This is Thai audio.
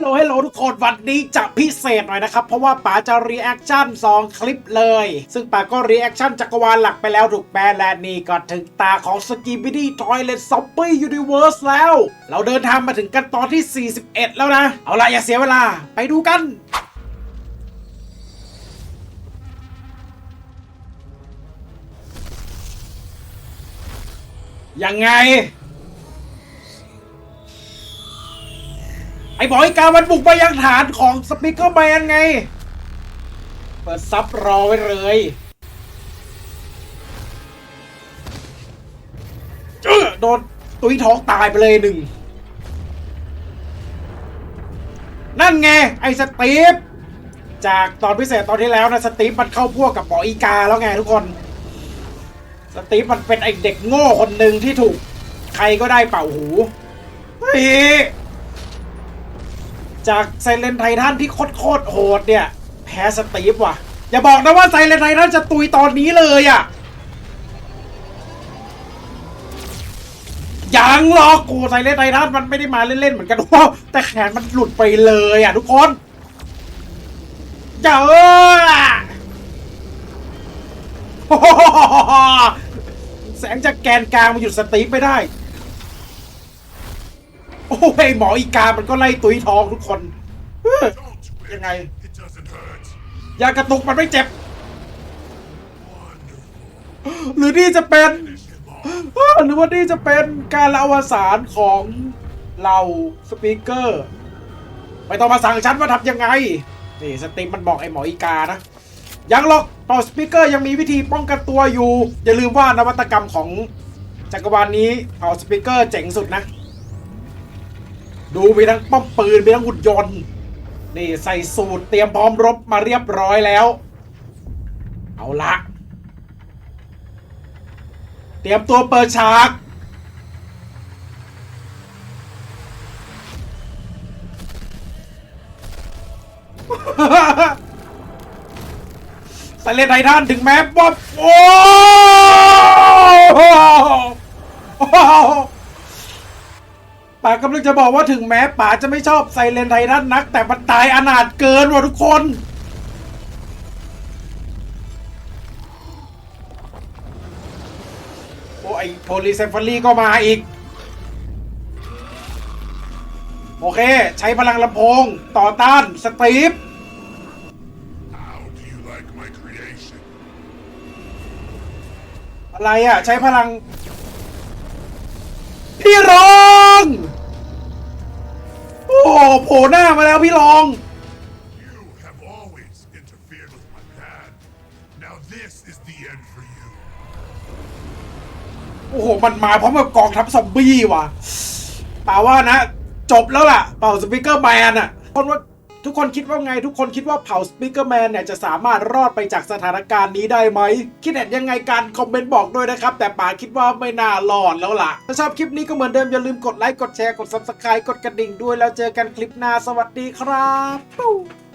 ลโหลฮัลโหลทุกคนวันนี้จะพิเศษหน่อยนะครับ เพราะว่าป๋าจะรีแอคชั่น2 คลิปเลย ซึ่งป๋าก็รีแอคชั่นจักรวาลหลักไปแล้วถูกแปลและนี่ก็ถึงตาของสกีบิดี้ทอยเลตซอมบี้ยูนิเวิร์สแล้ว เราเดินทางมาถึงกันตอนที่ 41 แล้วนะ เอาละอย่าเสียเวลาไปดูกันยังไง ไอ้บอยกามันบุกไปยังฐานของสปิเกอร์แมนไง เปิดซับรอไว้เลยเจ้อโดนตุยท้องตายไปเลยหนึ่ง นั่นไง ไอ้สตีฟจากตอนพิเศษตอนที่แล้วนะ สตีฟมันเข้าพวกกับหมออีกาแล้วไงทุกคน สตีฟมันเป็นไอ้เด็กโง่คนหนึ่งที่ถูก ใครก็ได้เป่าหู เฮ้ย จากไซเลนไททันที่โคตรโคตรโหดเนี่ย แพ้สตีฟว่ะ อย่าบอกนะว่าไซเลนไททันจะตุยตอนนี้เลยอะ่ะยังหรอกกูไซเลนไททันมันไม่ได้มาเล่นๆเหมือนกันว่าแต่แขนมันหลุดไปเลยอะทุกคนเจ้าโอ้โหแสงจากแกนกลางมาหยุดสตีฟไม่ได้ โอ้ยหมออีกา มันก็ไล่ตุยทองทุกคนยังไง ยากระตุกมันไม่เจ็บ หรือนี่จะเป็นหรือว่านี่จะเป็นการอวสานของเราสปีกเกอร์ไม่ต้องมาสั่งฉันว่าทำยังไง นี่สติมมันบอกไอ้หมออีกานะ ยังหรอกต่อสปีกเกอร์ยังมีวิธีป้องกันตัวอยู่ อย่าลืมว่านวัตกรรมของจักรวาลนี้เผาสปีกเกอร์เจ๋งสุดนะ ดูมีทั้งป้อมปืนมีทั้งหุ่นยนต์ นี่ใส่สูตรเตรียมพร้อมรบมาเรียบร้อยแล้ว เอาละเตรียมตัวเปิดฉากสเลนไททันถึงแม้ป๊อบโอ้โห ป๋ากำลังจะบอกว่าถึงแม้ป๋าจะไม่ชอบไซเลนไททันนัก แต่มันตายอนาถเกินว่ะทุกคน โอ้ไอโพลีเซฟารีก็มาอีก โอเค ใช้พลังลำโพง ต่อต้านสตีฟอะไรอะ ใช้พลัง พี่รอง โอ้โหโผล่หน้ามาแล้วพี่รอง You have always interfered with my plan. Now this is the end for you. โอ้โห มันมาพร้อมกับกองทัพซอมบี้ว่ะป่าว่านะ จบแล้วล่ะ เป่าสปิเกอร์แมนอะคนว่า ทุกคนคิดว่าไงทุกคนคิดว่าเผ่าสปิเกอร์แมนเนี่ยจะสามารถรอดไปจากสถานการณ์นี้ได้ไหม คิดเห็นยังไงกันคอมเมนต์บอกด้วยนะครับ แต่ป๋าคิดว่าไม่น่ารอดแล้วล่ะ ถ้าชอบคลิปนี้ก็เหมือนเดิมอย่าลืมกดไลค์กดแชร์กดซับสไครต์กดกระดิ่งด้วยแล้วเจอกันคลิปหน้าสวัสดีครับ